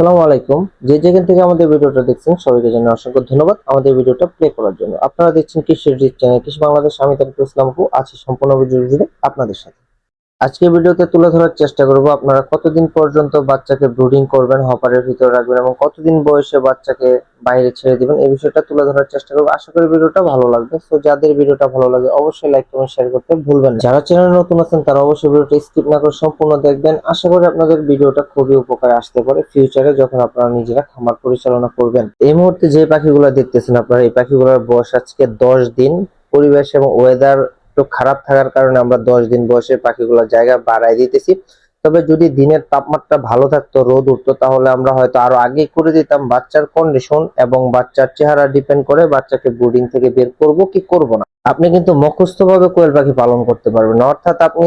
আসসালামু আলাইকুম। যে যেখান থেকে আমাদের ভিডিওটা দেখছেন, সবাইকে জন্য অসংখ্য ধন্যবাদ আমাদের ভিডিওটা প্লে করার জন্য। আপনারা দেখছেন কৃষি চ্যানেল, কৃষি বাংলাদেশ, আমি তারিকুল ইসলামকু আছি সম্পূর্ণ ভিডিও জুড়ে আপনাদের সাথে। আজকে ভিডিওতে তুলে ধরার চেষ্টা করব আপনারা কতদিন পর্যন্ত বাচ্চাকে ব্রুডিং করবেন, হপারের ভিতরে রাখবেন এবং কতদিন বয়সে বাচ্চাকে বাইরে ছেড়ে দিবেন, এই বিষয়টা তুলে ধরার চেষ্টা করব। আশা করি ভিডিওটা ভালো লাগবে। তো যাদের ভিডিওটা ভালো লাগে অবশ্যই লাইক কমেন্ট শেয়ার করতে ভুলবেন যারা চ্যানেলে নতুন আছেন, তারা অবশ্যই ভিডিওটা স্কিপ না করে সম্পূর্ণ দেখবেন। আশা করি আপনাদের ভিডিওটা খুবই উপকারে আসতে পারে ফিউচারে যখন আপনারা নিজেরা খামার পরিচালনা করবেন। এই মুহূর্তে যে পাখিগুলো দেখতেছেন আপনারা, এই পাখিগুলোর বয়স আজকে দশ দিন। পরিবেশ এবং ওয়েদার একটু খারাপ থাকার কারণে আমরা দশ দিন বয়সে পাখিগুলোর জায়গা বাড়াই দিতেছি। তবে যদি দিনের তাপমাত্রা ভালো থাকতো, রোদ উঠতো, তাহলে আমরা হয়তো আরও আগে করে দিতাম বাচ্চার কন্ডিশন এবং বাচ্চার চেহারা ডিপেন্ড করে বাচ্চাকে ব্রুডিং থেকে বের করব কি করব না। আপনি কিন্তু মুখস্থ ভাবে কোয়েল পাখি পালন করতে পারবেন অর্থাৎ আপনি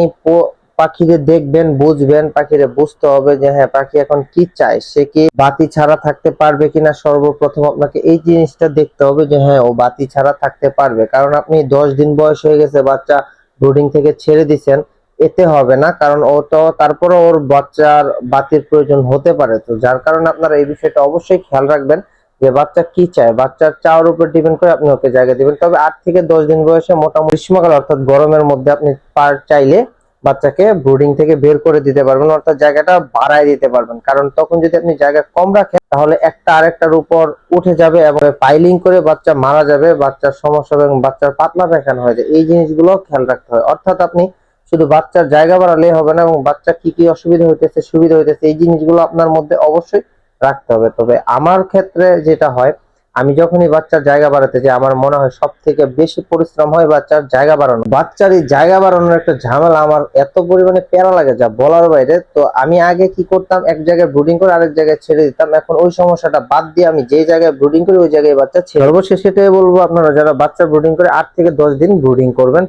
পাখিরে দেখবেন, বুঝবেন, পাখিরে বুঝতে হবে যে হ্যাঁ পাখি এখন কি চায়, সে কি বাতি ছাড়া থাকতে পারবে কিনা সর্বপ্রথম আপনাকে এই জিনিসটা দেখতে হবে যে হ্যাঁ ও বাতি ছাড়া থাকতে পারবে। কারণ আপনি দশ দিন বয়স হয়ে গেছে, বাচ্চা ব্রুডিং থেকে ছেড়ে দিছেন, এতে হবে না, কারণ ও তো তারপরে ওর বাচ্চার বাতির প্রয়োজন হতে পারে। তো যার কারণে আপনারা এই বিষয়টা অবশ্যই খেয়াল রাখবেন যে বাচ্চা কি চায়, বাচ্চার চাওয়ার উপর ডিপেন্ড করে আপনি ওকে জায়গা দিবেন। তবে আট থেকে দশ দিন বয়সে মোটামুটি গ্রীষ্মকাল অর্থাৎ গরমের মধ্যে আপনি পার চাইলে বাচ্চাকে ব্রুডিং থেকে বের করে দিতে পারবেন, অর্থাৎ জায়গাটা বাড়ায় দিতে পারবেন। কারণ তখন যদি আপনি জায়গা কম রাখেন, তাহলে একটা আরেকটার উপর উঠে যাবে এবং পাইলিং করে বাচ্চা মারা যাবে, বাচ্চার সমস্যা এবং বাচ্চার পাতলা পায়খানা হয়ে যায়। এই জিনিসগুলো খেয়াল রাখতে হয়। অর্থাৎ আপনি শুধু বাচ্চার জায়গা বাড়ালে হবে না এবং বাচ্চা কি কি অসুবিধা হইতেছে, সুবিধা হইতেছে, এই জিনিসগুলো আপনার মধ্যে অবশ্যই রাখতে হবে। তবে আমার ক্ষেত্রে যেটা হয় আমি যখনই বাচ্চার জায়গা বাড়াতে যাই, আমার মনে হয় সব থেকে বেশি পরিশ্রম হয় বাচ্চার জায়গা বাড়ানো। বাচ্চার এই জায়গা বাড়ানোর একটা ঝামেলা আমার এত পরিমাণে প্যারা লাগে যা বলার বাইরে। তো আমি আগে কি করতাম, এক জায়গায় ব্রুডিং করে আরেক জায়গায় ছেড়ে দিতাম। এখন ওই সমস্যাটা বাদ দিয়ে আমি যে জায়গায় ব্রুডিং করি, ওই জায়গায় বাচ্চা ছেড়ে সর্বশেষ এটাই বলব আপনারা, যারা বাচ্চা ব্রুডিং করে আট থেকে দশ দিন ব্রুডিং করবেন।